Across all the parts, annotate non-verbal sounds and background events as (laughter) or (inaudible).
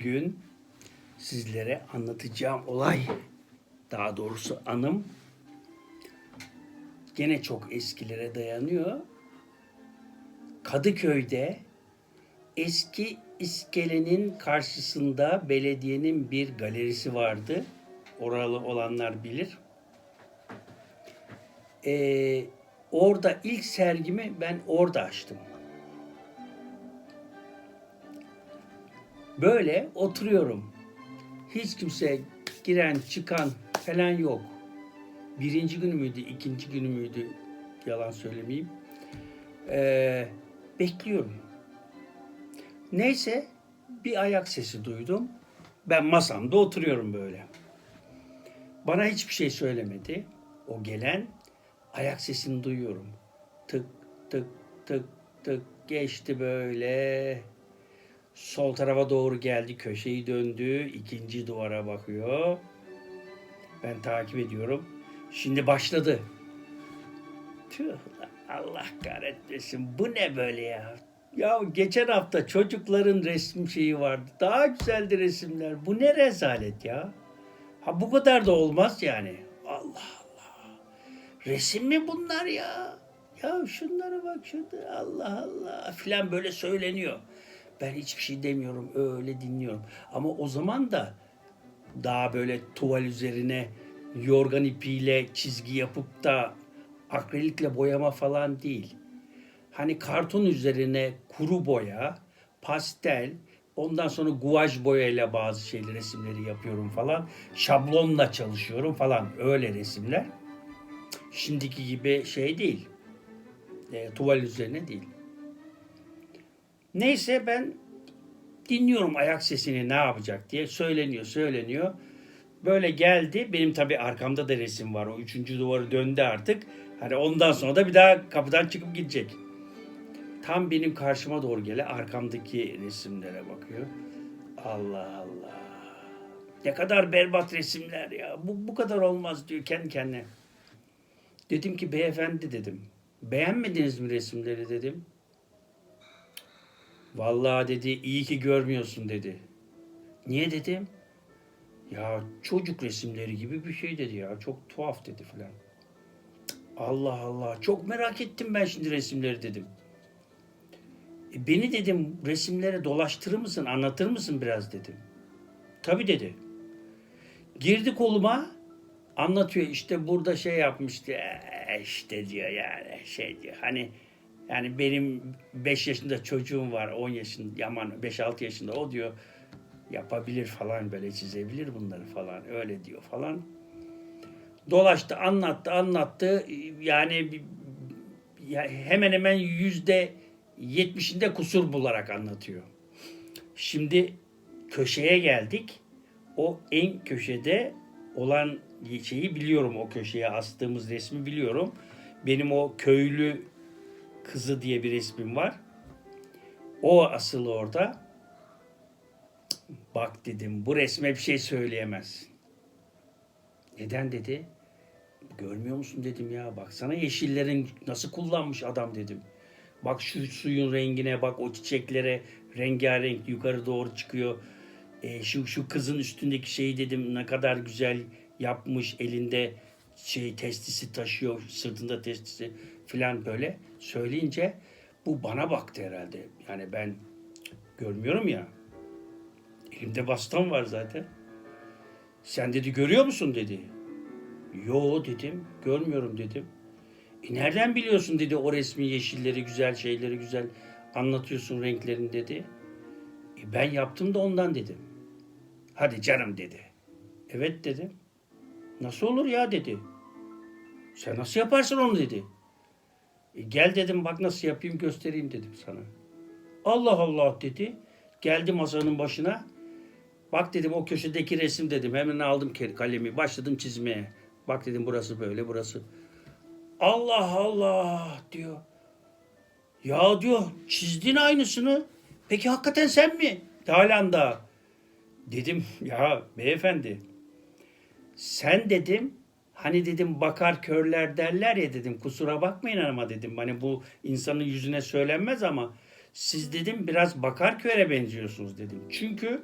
Bugün sizlere anlatacağım olay, daha doğrusu anım gene çok eskilere dayanıyor. Kadıköy'de eski iskelenin karşısında belediyenin bir galerisi vardı. Oralı olanlar bilir. Ee, orada ilk sergimi ben orada açtım. Böyle oturuyorum. Hiç kimse giren çıkan falan yok. Birinci günü müydü, ikinci günü müydü yalan söylemeyeyim. Ee, bekliyorum. Neyse bir ayak sesi duydum. Ben masamda oturuyorum böyle. Bana hiçbir şey söylemedi. O gelen ayak sesini duyuyorum. Tık tık tık tık geçti böyle. Sol tarafa doğru geldi, köşeyi döndü, ikinci duvara bakıyor. Ben takip ediyorum. Şimdi başladı. Tüh, Allah kahretmesin. Bu ne böyle ya? Ya geçen hafta çocukların resim şeyi vardı. Daha güzeldi resimler. Bu ne rezalet ya? Ha bu kadar da olmaz yani. Allah Allah. Resim mi bunlar ya? Ya şunlara bak şurada Allah Allah filan böyle söyleniyor. Ben hiçbir şey demiyorum öyle dinliyorum. Ama o zaman da daha böyle tuval üzerine yorgan ipiyle çizgi yapıp da akrilikle boyama falan değil. Hani karton üzerine kuru boya, pastel, ondan sonra guaj boyayla bazı şeyleri resimleri yapıyorum falan. Şablonla çalışıyorum falan öyle resimler. Şimdiki gibi şey değil. E, tuval üzerine değil. Neyse ben dinliyorum ayak sesini ne yapacak diye söyleniyor söyleniyor. Böyle geldi. Benim tabii arkamda da resim var. O üçüncü duvarı döndü artık. Hani ondan sonra da bir daha kapıdan çıkıp gidecek. Tam benim karşıma doğru gele arkamdaki resimlere bakıyor. Allah Allah. Ne kadar berbat resimler ya. Bu, bu kadar olmaz diyor kendi kendine. Dedim ki beyefendi dedim. Beğenmediniz mi resimleri dedim. Vallahi dedi iyi ki görmüyorsun dedi. Niye dedim? Ya çocuk resimleri gibi bir şey dedi ya. Çok tuhaf dedi filan. Allah Allah çok merak ettim ben şimdi resimleri dedim. E, beni dedim resimlere dolaştırır mısın anlatır mısın biraz dedim. Tabii dedi. Girdi koluma anlatıyor işte burada şey yapmıştı "Ee, işte diyor yani şey diyor hani yani benim 5 yaşında çocuğum var 10 yaşında aman 5-6 yaşında o diyor yapabilir falan böyle çizebilir bunları falan öyle diyor falan. Dolaştı anlattı anlattı yani hemen hemen yüzde yetmişinde kusur bularak anlatıyor. Şimdi köşeye geldik. O en köşede olan şeyi biliyorum. O köşeye astığımız resmi biliyorum. Benim o köylü kızı diye bir resmim var. O asıl orada. Bak dedim bu resme bir şey söyleyemez. Neden dedi? Görmüyor musun dedim ya. Baksana yeşillerin nasıl kullanmış adam dedim. Bak şu suyun rengine bak o çiçeklere rengarenk yukarı doğru çıkıyor. E, şu şu kızın üstündeki şeyi dedim ne kadar güzel yapmış elinde şey testisi taşıyor sırtında testisi filan böyle söyleyince bu bana baktı herhalde. Yani ben görmüyorum ya. Elimde baston var zaten. Sen dedi görüyor musun dedi. Yo dedim görmüyorum dedim. E nereden biliyorsun dedi o resmi yeşilleri güzel şeyleri güzel anlatıyorsun renklerini dedi. E ben yaptım da ondan dedim. Hadi canım dedi. Evet dedim. Nasıl olur ya dedi. Sen nasıl yaparsın onu dedi. E gel dedim bak nasıl yapayım göstereyim dedim sana. Allah Allah dedi. Geldi masanın başına. Bak dedim o köşedeki resim dedim. Hemen aldım kalemi başladım çizmeye. Bak dedim burası böyle burası. Allah Allah diyor. Ya diyor çizdin aynısını. Peki hakikaten sen mi? Daha. Dedim ya beyefendi sen dedim hani dedim bakar körler derler ya dedim kusura bakmayın ama dedim hani bu insanın yüzüne söylenmez ama Siz dedim biraz Bakarköy'e benziyorsunuz dedim. Çünkü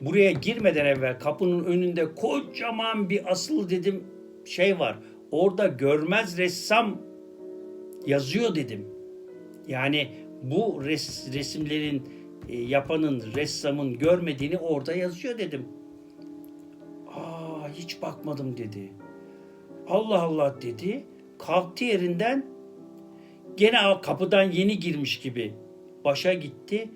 buraya girmeden evvel kapının önünde kocaman bir asıl dedim şey var. Orada görmez ressam yazıyor dedim. Yani bu res- resimlerin e, yapanın, ressamın görmediğini orada yazıyor dedim. Aa hiç bakmadım dedi. Allah Allah dedi. Kalktı yerinden gene kapıdan yeni girmiş gibi başa gitti.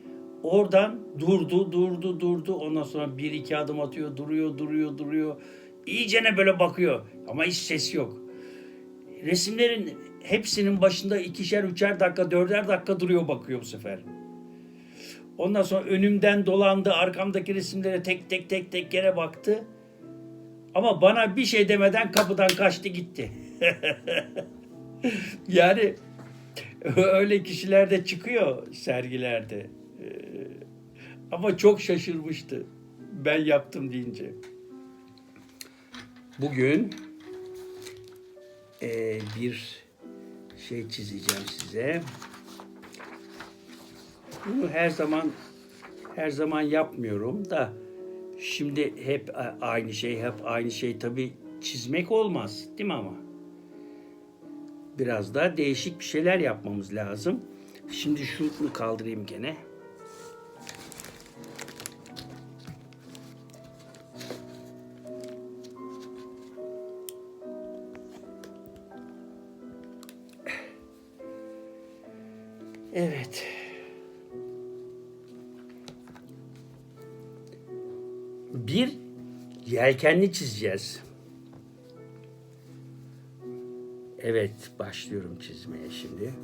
Oradan durdu, durdu, durdu. Ondan sonra bir iki adım atıyor, duruyor, duruyor, duruyor. İyicene böyle bakıyor ama hiç ses yok. Resimlerin hepsinin başında ikişer, üçer dakika, dörder dakika duruyor bakıyor bu sefer. Ondan sonra önümden dolandı, arkamdaki resimlere tek tek tek tek gene baktı. Ama bana bir şey demeden kapıdan kaçtı gitti. (laughs) yani öyle kişiler de çıkıyor sergilerde. Ee, Ama çok şaşırmıştı ben yaptım deyince. Bugün eee, bir şey çizeceğim size. Bunu her zaman her zaman yapmıyorum da şimdi hep a- aynı şey hep aynı şey tabi çizmek olmaz değil mi ama? Biraz daha değişik bir şeyler yapmamız lazım. Şimdi şunu kaldırayım gene. Bir yelkenli çizeceğiz. Evet, başlıyorum çizmeye şimdi.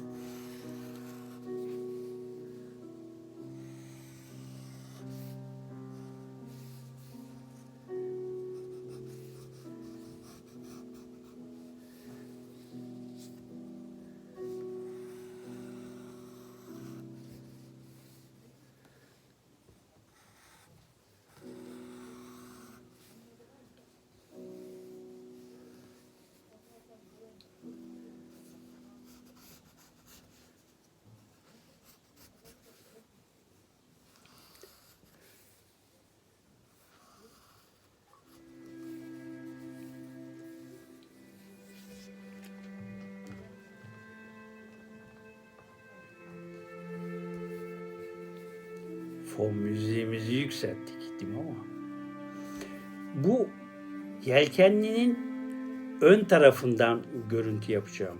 Fon müziğimizi yükselttik değil mi ama? Bu yelkenlinin ön tarafından görüntü yapacağım.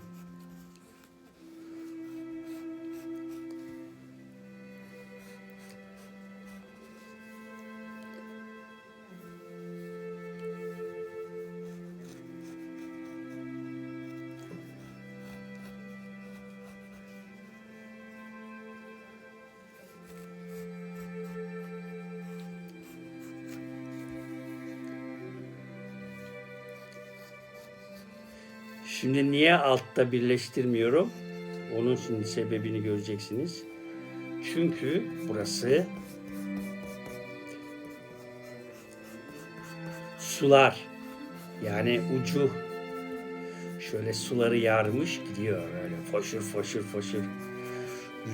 Şimdi niye altta birleştirmiyorum? Onun şimdi sebebini göreceksiniz. Çünkü burası sular. Yani ucu şöyle suları yarmış gidiyor öyle foşur foşur foşur.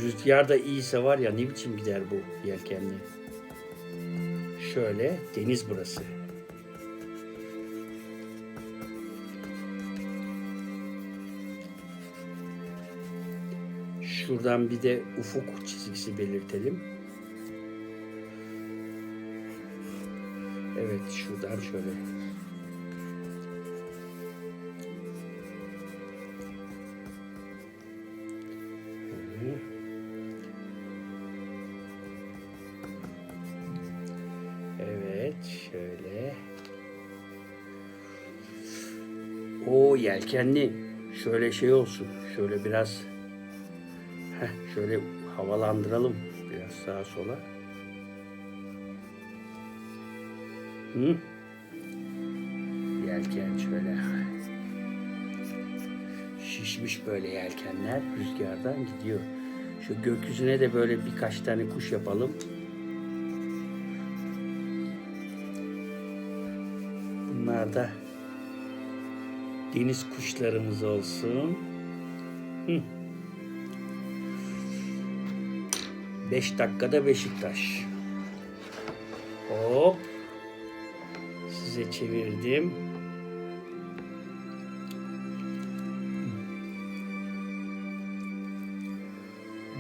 Rüzgar da iyiyse var ya ne biçim gider bu yelkenli. Şöyle deniz burası. Şuradan bir de ufuk çizgisi belirtelim. Evet şuradan şöyle. Evet şöyle. O yelkenli şöyle şey olsun. Şöyle biraz Şöyle havalandıralım biraz sağa sola. Hı? Yelken şöyle. Şişmiş böyle yelkenler rüzgardan gidiyor. Şu gökyüzüne de böyle birkaç tane kuş yapalım. Bunlar da deniz kuşlarımız olsun. Hı. 5 dakikada Beşiktaş. Hop. Size çevirdim.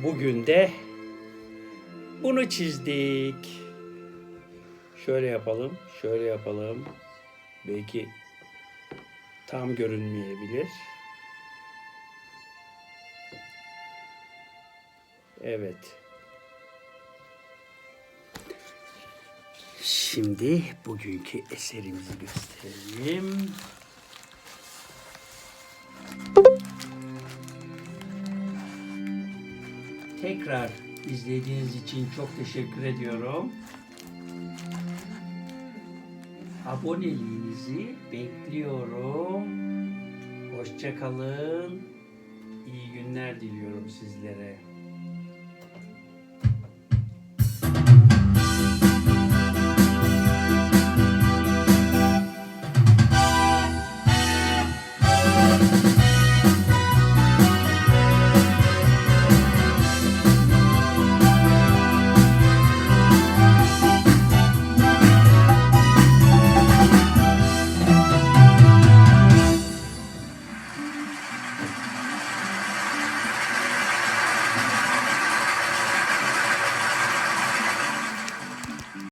Bugün de bunu çizdik. Şöyle yapalım, şöyle yapalım. Belki tam görünmeyebilir. Evet. Şimdi bugünkü eserimizi gösterelim. Tekrar izlediğiniz için çok teşekkür ediyorum. Aboneliğinizi bekliyorum. Hoşça kalın. İyi günler diliyorum sizlere.